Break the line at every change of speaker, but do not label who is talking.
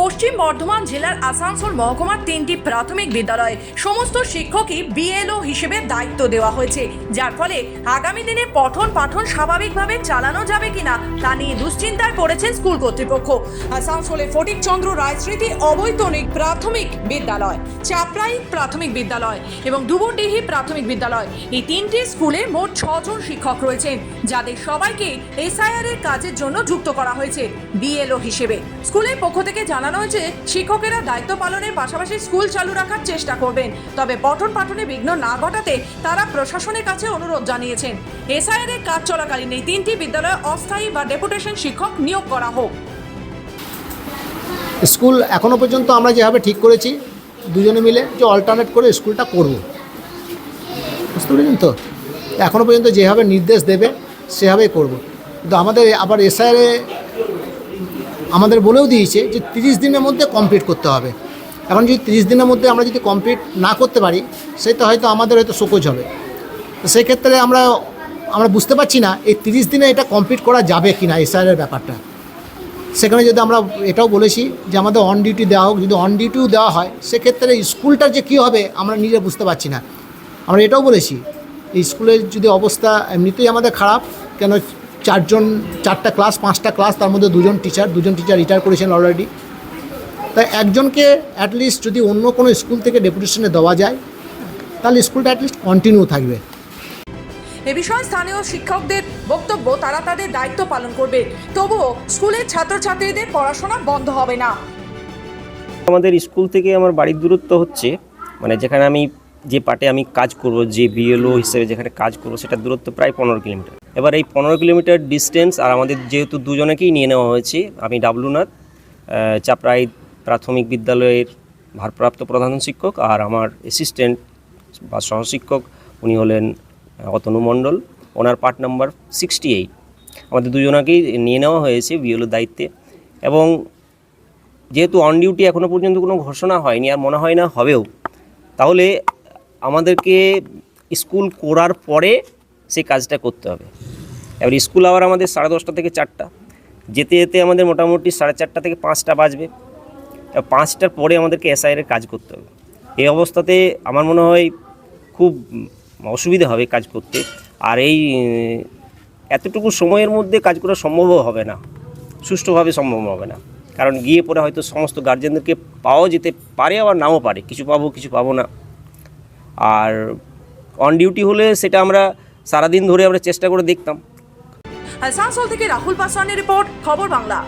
পশ্চিম বর্ধমান জেলার আসানসোল মহকুমার তিনটি প্রাথমিক বিদ্যালয়ে সমস্ত শিক্ষকই বিএলও হিসেবে দায়িত্ব দেওয়া হয়েছে। যার ফলে আগামী দিনে পঠন পাঠন স্বাভাবিকভাবে চালানো যাবে কিনা তা নিয়ে দুশ্চিন্তায় পড়েছেন স্কুল কর্তৃপক্ষ। আসানসোলের ফটিকচন্দ্র রায়স্মৃতি অবৈতনিক প্রাথমিক বিদ্যালয়, চাপড়াই প্রাথমিক বিদ্যালয় এবং দুবনডিহি প্রাথমিক বিদ্যালয়। এই তিনটি স্কুলে মোট ছজন শিক্ষক রয়েছেন, যাদের সবাইকে এসআইআর এর কাজের জন্য যুক্ত করা হয়েছে বিএলও হিসেবে। স্কুলের পক্ষ থেকে জানানো হয়েছে, শিক্ষকেরা দায়িত্ব পালনের পাশাপাশি স্কুল চালু রাখার চেষ্টা করবেন। তবে পঠন পাঠনে বিঘ্ন না ঘটাতে তারা প্রশাসনের কাছে অনুরোধ জানিয়েছেন। এসআইআর এর কাজ চলাকালীন এই তিনটি বিদ্যালয়ে অস্থায়ী বা ডেপুটেশন শিক্ষক নিয়োগ করা হোক।
স্কুল এখনও পর্যন্ত আমরা যেভাবে ঠিক করেছি, দুজনে মিলে যে অল্টারনেট করে স্কুলটা করব। বুঝতে পেরেছেন তো? এখনও পর্যন্ত যেভাবে নির্দেশ দেবে, সেভাবেই করব। কিন্তু আমাদের আবার এসআইআরে আমাদের বলেও দিয়েছে যে তিরিশ দিনের মধ্যে কমপ্লিট করতে হবে। এখন যদি তিরিশ দিনের মধ্যে আমরা যদি কমপ্লিট না করতে পারি, সেটা হয়তো আমাদের হয়তো শোকজ হবে। তো সেক্ষেত্রে আমরা আমরা বুঝতে পারছি না এই তিরিশ দিনে এটা কমপ্লিট করা যাবে কি না এসআইআরের ব্যাপারটা। সেখানে যদি আমরা এটাও বলেছি যে আমাদের অন ডিউটি দেওয়া হোক, যদি অন ডিউটিও দেওয়া হয়, সেক্ষেত্রে স্কুলটার যে কী হবে আমরা নিজে বুঝতে পারছি না। আমরা এটাও বলেছি স্কুলের যদি অবস্থা এমনিতেই আমাদের খারাপ, কেন চারজন চারটা ক্লাস পাঁচটা ক্লাস তার মধ্যে দুজন টিচার দুজন টিচার রিটায়ার করেছেন অলরেডি তাই একজনকে অ্যাটলিস্ট যদি অন্য কোনো স্কুল থেকে ডেপুটেশনে দেওয়া যায় তাহলে স্কুলটা অ্যাটলিস্ট কন্টিনিউ থাকবে।
এ বিষয়ে স্থানীয় শিক্ষকদের বক্তব্য তারা তাদের দায়িত্ব পালন করবে। তবুও স্কুলের ছাত্রছাত্রীদের পড়াশোনা বন্ধ হবে না।
আমাদের স্কুল থেকে আমার বাড়ির দূরত্ব হচ্ছে মানে যেখানে আমি যে পার্টে আমি কাজ করব, যে বিএলও হিসেবে যেখানে কাজ করব, সেটা দূরত্ব প্রায় পনেরো কিলোমিটার। এবার এই পনেরো কিলোমিটার ডিস্টেন্স আর আমাদের যেহেতু দুজনেকেই নিয়ে নেওয়া হয়েছে, আমি ডাবলুনাথ চাপড়াই প্রাথমিক বিদ্যালয়ের ভারপ্রাপ্ত প্রধান শিক্ষক আর আমার অ্যাসিস্ট্যান্ট বা সহশিক্ষক, উনি হলেন অতনু মণ্ডল। ওনার পার্ট নাম্বার সিক্সটি এইট আমাদের দুজনাকেই নিয়ে নেওয়া হয়েছে বিএলওর দায়িত্বে। এবং যেহেতু অন ডিউটি এখনও পর্যন্ত কোনো ঘোষণা হয়নি, আর মনে হয় না হবেও, তাহলে আমাদেরকে স্কুল করার পরে সেই কাজটা করতে হবে। এবার স্কুল আবার আমাদের সাড়ে দশটা থেকে চারটা। যেতে যেতে আমাদের মোটামুটি সাড়ে চারটা থেকে পাঁচটা বাজবে। পাঁচটার পরে আমাদেরকে এসআইয়ের কাজ করতে হবে। এই অবস্থাতে আমার মনে হয় খুব অসুবিধা হবে কাজ করতে। আর এই এতটুকু সময়ের মধ্যে কাজ করা সম্ভবও হবে না। সুষ্ঠুভাবে সম্ভব হবে না। কারণ গিয়ে পরে হয়তো সমস্ত গার্জেনদেরকে পাওয়া যেতে পারে আবার নাও পারে। কিছু পাবো কিছু পাবো না। আর অন ডিউটি হলে সেটা আমরা সারাদিন ধরে আমরা চেষ্টা করে দেখতাম।
আসানসোল থেকে রাহুল পাসওয়ানের রিপোর্ট, খবর বাংলা।